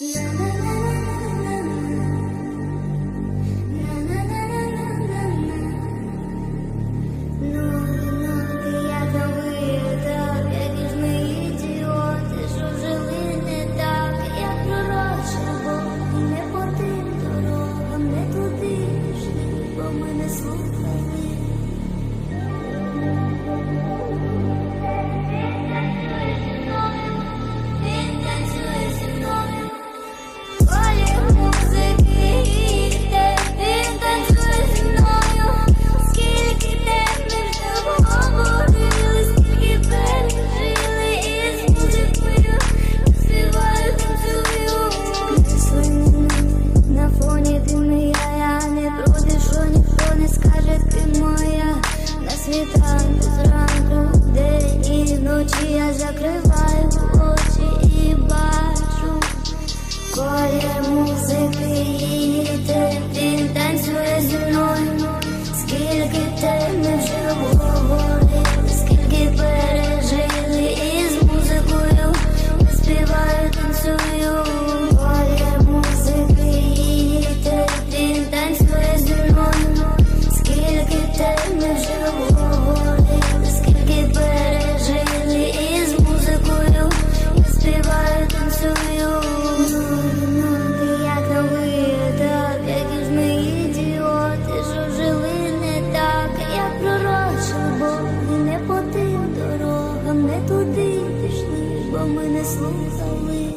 Ми не слухали. очі, я закриваю очі і бачу. Колір музики і він танцює зі мною, скільки ти не вже говорив, скільки пережили із музикою, співаю, танцюю, колір музики і танцює зі мною, скільки ти не вже When it's lose, I win.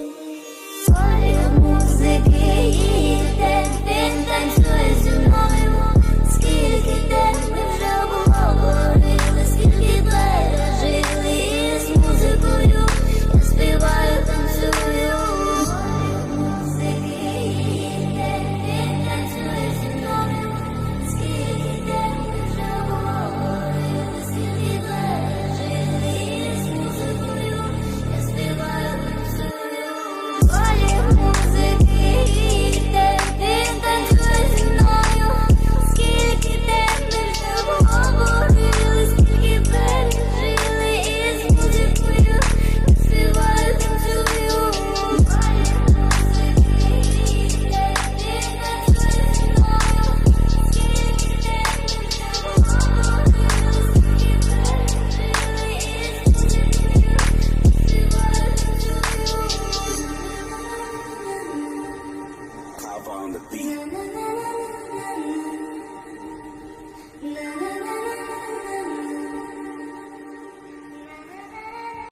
No.